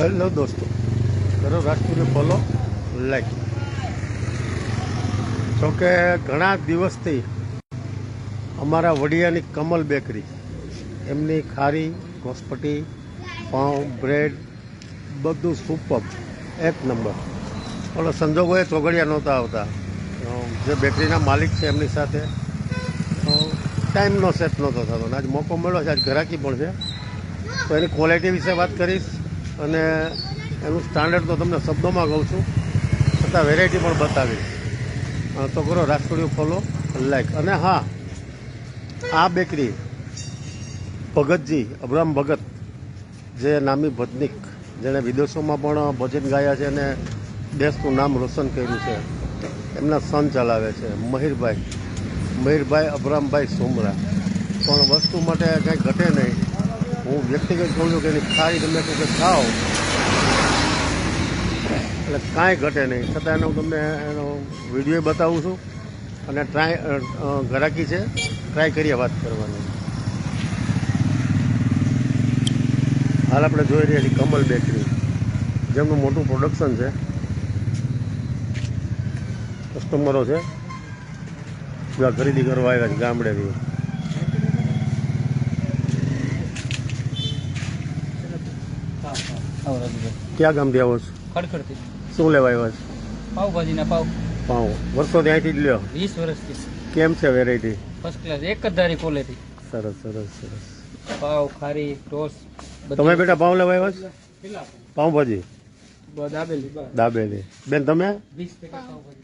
Hello દોસ્તો. કરો રાજપુરે follow like જોકે ઘણા દિવસથી અમારા વડિયાની કમલ બેકરી, એમની ખારી કોસપટી પાઉં, બ્રેડ, બધું સુપર એક નંબર પણ સંજોગોએ ચોગડિયા નહોતા આવતા. જે બેકરીના માલિક છે એમની સાથે. ટાઈમનો સેટ નહોતો થતો. આજ મોકો મળ્યો છે, આજ ઘરાકી પણ છે. તો એની ક્વોલિટી વિશે વાત કરીશ. અને એનું સ્ટાન્ડર્ડ તો તમને શબ્દોમાં કહું છું. છતાં વેરાયટી પણ બતાવીશ અ, તો કરો રાજકોડીઓ ફોલો લાઈક અને હા આ બેકરી ભગતજી અબ્રામ ભગત જે નામી ભજનિક જેણે વિદેશોમાં પણ ભજન ગાયા છે અને દેશનું નામ રોશન કર્યું છે. એમના સન ચલાવે છે. મહિરભાઈ મહિરભાઈ અબ્રામભાઈ સોમરા. પણ વસ્તુ માટે કંઈ ઘટે નહીં. વ્યક્તિગત કહું છું કે એની ખાઈ તમે કે ખાઓ. એટલે કાંઈ ઘટે નહીં. છતાં એનો તમને એનો વીડિયો બતાવું છું અને ટ્રાય ઘરાકી છે. ટ્રાય કરીએ વાત કરવાની. હાલ આપણે જોઈ રહ્યા છીએ કમલ બેકરી જેમનું મોટું પ્રોડક્શન છે. કસ્ટમરો છે. બધા ખરીદી કરવા આવ્યા છે ગામડેથી. ક્યાં ગામથી આવો છો? ખડખડથી. શું લેવા આવ્યા છો? પાવભાજીના પાવ પાઉં. વર્ષોથી અહીંથી જ લ્યો. વીસ વર્ષથી. કેમ છે વેરાયટી ફર્સ્ટ ક્લાસ એક જ ધારી ક્વોલિટી સરસ સરસ સરસ. પાવ ખારી ટોસ તમે બેટા પાઉં લેવા આવ્યા છો? પાઉંભાજી? દાબેલી બેન તમે?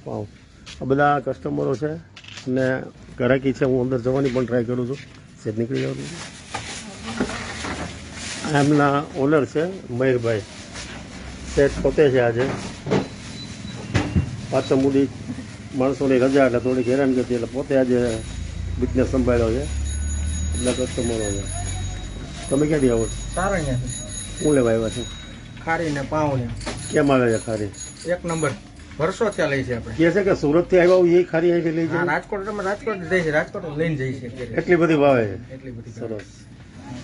પાઉં. આ બધા કસ્ટમરો છે. અને ઘરાકી છે. હું અંદર જવાની પણ ટ્રાય કરું છું. સેજ નીકળી જવાનું. એમના ઓનર છે મહેરભાઈ તે પોતે છે આજે. પાછળ મૂડી માણસોની રજા એટલે થોડીક હેરાનગતિ એટલે પોતે આજે બિઝનેસ સંભાળ્યો છે. એટલે કસ્ટમરો છે. તમે ક્યાંથી આવો છો? સારણ્યા હું લેવા આવ્યા છું. ખારી ને પાવ ને કેમ આવે છે ખારી? એક નંબર. વર્ષો ત્યાં લઈ છે આપણે. કે છે કે સુરતથી આવ્યા હોય એ ખારી આવી લઈ જાય? રાજકોટ રાજકોટ જઈ છે રાજકોટ લઈને જઈ છે એટલી બધી ભાવે છે? એટલી બધી સરસ.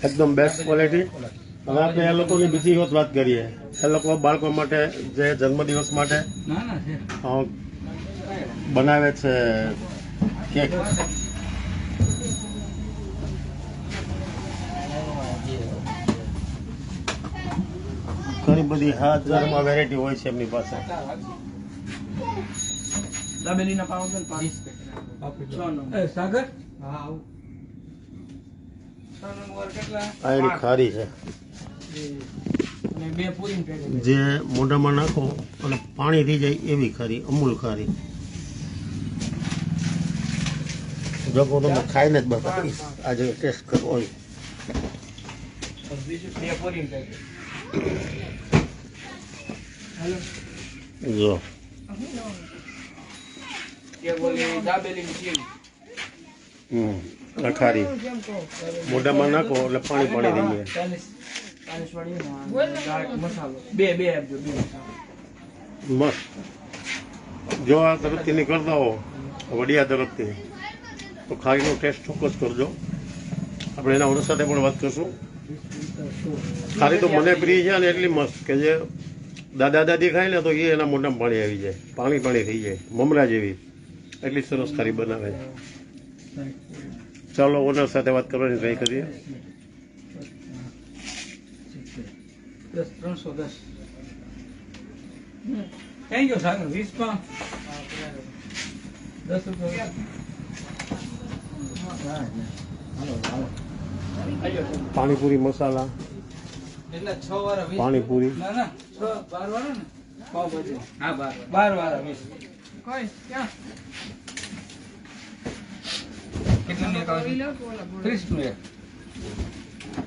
એકદમ બેસ્ટ ક્વોલિટી હવે આપણે એ લોકોની બીજી વખત વાત કરીએ એ લોકો બાળકો માટે જે જન્મદિવસ માટે ના ના છે અ, બનાવે છે કેક ઘણી બધી હજારમાં વેરાયટી હોય છે એમની પાસે. દાબેલીના પાવ છે ને વીસ પેકેટ. એ સાગર? હા આવું. છ આ એની ખારી છે. જે મોઢામાં નાખો અને પાણી થઈ જાય એવી ખારી અમૂલ ખારી. જો હું તમને ખાઈને જ બતાવીશ આજે ટેસ્ટ કરવો હોય. જો. ચીલી હમ આ ખારી મોઢામાં નાખો એટલે પાણી પાણી થઈ જાય. ને બે બે આપજો મસ્ત. જો આ તરફથી નીકળતા હો વડિયા તરફથી તો ખારીનો ટેસ્ટ ચોક્કસ કરજો. આપણે એના ઓનર સાથે પણ વાત કરશું. ખારી તો મને પ્રિય છે અને એટલી મસ્ત કે જે દાદા દાદી ખાય ને તો એ એના મોઢામાં પાણી આવી જાય. પાણી પાણી થઈ જાય. મમરા જેવી. એટલી સરસ ખારી બનાવે. છે ચાલો ઓનર સાથે વાત કરવાની ટ્રાય કરીએ. દસ ત્રણસો દસ થેન્ક યુ સાહેબ વીસમાં દસ રૂપિયા. પાણીપુરી મસાલા. પાણીપુરી. ના ના છ બાર વાળા ને? પાવભાજી હા બાર. બાર વાળા વીસ કોઈ ક્યાં કેટલા ને એક.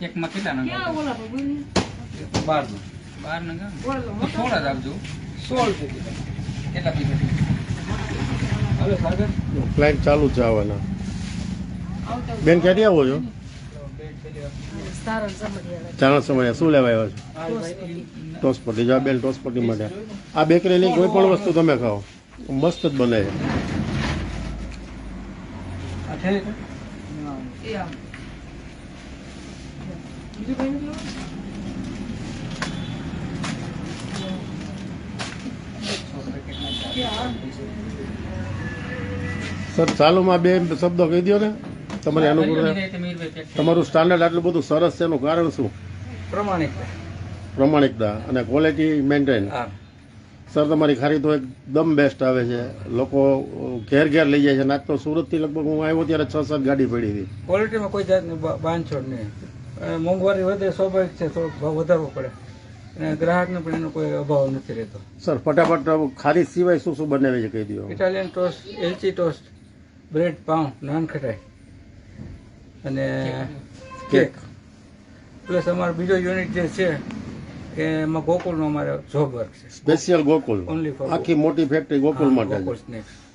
એકમાં કેટલા નંબર બારનું બાર નંબર સોળ જ આપજો. સોળ કેટલા? પૈસા હવે સાગર? ફ્લાઇટ ચાલુ જ આવવાના બેન ક્યાંથી આવો છો? ચારણ સમય શું લેવા આવ્યા છો? ટોસપટ્ટી જો બેન માટે. આ બેકરીની કોઈ પણ વસ્તુ તમે ખાઓ. મસ્ત જ બને છે. સર ચાલુમાં બે શબ્દો કહી દો ને. તમારી અનુકૂળ તમારું સ્ટાન્ડર્ડ આટલું બધું સરસ છે એનું કારણ શું? પ્રમાણિકતા. પ્રમાણિકતા અને ક્વોલિટી મેન્ટેન સર તમારી ખારી તો એકદમ બેસ્ટ આવે છે. લોકો ઘેર ઘેર લઈ જાય છે. નાખતો સુરતથી લગભગ હું આવ્યો ત્યારે છ સાત ગાડી પડી હતી. ક્વોલિટીમાં કોઈ જાતની બાંધછોડ નહીં. મોંઘવારી વધે સ્વાભાવિક છે થોડોક ભાવ વધારવો પડે. અને ગ્રાહકને પણ એનો કોઈ અભાવ નથી રહેતો. સર ફટાફટ ખારી સિવાય શું શું બનાવે છે કહી દો. ઇટાલિયન ટોસ્ટ એલચી ટોસ્ટ બ્રેડ પાઉં નાન ખટાઈ અને કેક પ્લસ અમારો બીજો યુનિટ જે છે એમાં ગોકુળનો અમારે જોબ વર્ક છે. સ્પેશિયલ ગોકુલ ઓનલી આખી મોટી ફેક્ટરી ગોકુલ માટે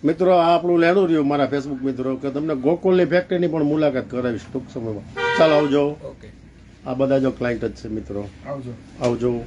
મિત્રો આ આપણું લેણું રહ્યું મારા ફેસબુક મિત્રો કે તમને ગોકુલની ફેક્ટરીની પણ મુલાકાત કરાવીશ ટૂંક સમયમાં. ચાલો આવજો. ઓકે. આ બધા જો ક્લાયન્ટ જ છે મિત્રો. આવજો. આવજો.